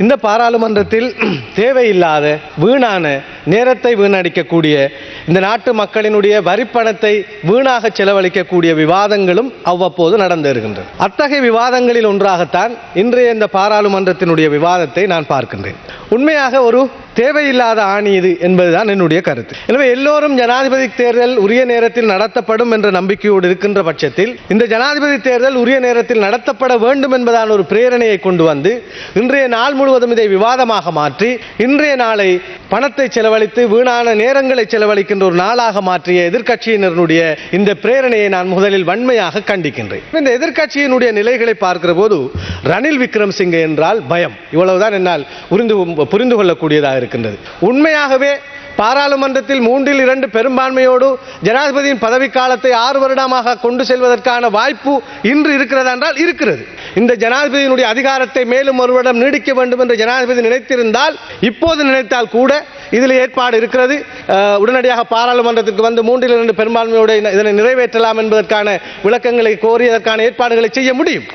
இந்த பாராளுமன்றத்தில் தேவையில்லாத வீணான நேரத்தை வீணடிக்கக்கூடிய இந்த நாட்டு மக்களினுடைய வரிப்பணத்தை வீணாக செலவழிக்கக்கூடிய விவாதங்களும் அவ்வப்போது நடந்து வருகின்றன. அத்தகைய விவாதங்களில் ஒன்றாகத்தான் இன்றைய இந்த பாராளுமன்றத்தினுடைய விவாதத்தை நான் பார்க்கின்றேன். உண்மையாக ஒரு தேவையில்லாத ஆணி இது என்பதுதான் என்னுடைய கருத்து. எனவே எல்லோரும் ஜனாதிபதி தேர்தல் உரிய நேரத்தில் நடத்தப்படும் என்ற நம்பிக்கையோடு இருக்கின்ற பட்சத்தில் இந்த ஜனாதிபதி தேர்தல் உரிய நேரத்தில் நடத்தப்பட வேண்டும் என்பதான ஒரு பிரேரணையை கொண்டு வந்து இன்றைய நாள் முழுவதும் இதை விவாதமாக மாற்றி இன்றைய நாளை பணத்தை செலவழித்து வீணான நேரங்களை செலவழிக்கின்ற ஒரு நாளாக மாற்றிய எதிர்க்கட்சியினருடைய இந்த பிரேரணையை நான் முதலில் வன்மையாக கண்டிக்கின்றேன். இந்த எதிர்கட்சியினுடைய நிலைகளை பார்க்கிற போது ரணில் விக்ரம்சிங்கே என்றால் பயம். இவ்வளவுதான் என்னால் புரிந்து புரிந்து கொள்ளக்கூடியதாக இருக்கின்றது. உண்மையாகவே பாராளுமன்றத்தில் மூன்றில் இரண்டு பெரும்பான்மையோடு ஜனாதிபதியின் பதவிக்காலத்தை ஆறு வருடமாக கொண்டு செல்வதற்கான வாய்ப்பு இன்று இருக்கிறதா என்றால் இருக்கிறது. இந்த ஜனாதிபதியினுடைய அதிகாரத்தை மேலும் ஒரு வருடம் நீடிக்க வேண்டும் என்று ஜனாதிபதி நினைத்திருந்தால் இப்போது நினைத்தால் கூட இதில் ஏற்பாடு இருக்கிறது. உடனடியாக பாராளுமன்றத்திற்கு வந்து மூன்றில் இரண்டு பெரும்பான்மையோடு இதனை நிறைவேற்றலாம் என்பதற்கான விளக்கங்களை கோரியதற்கான ஏற்பாடுகளை செய்ய முடியும்.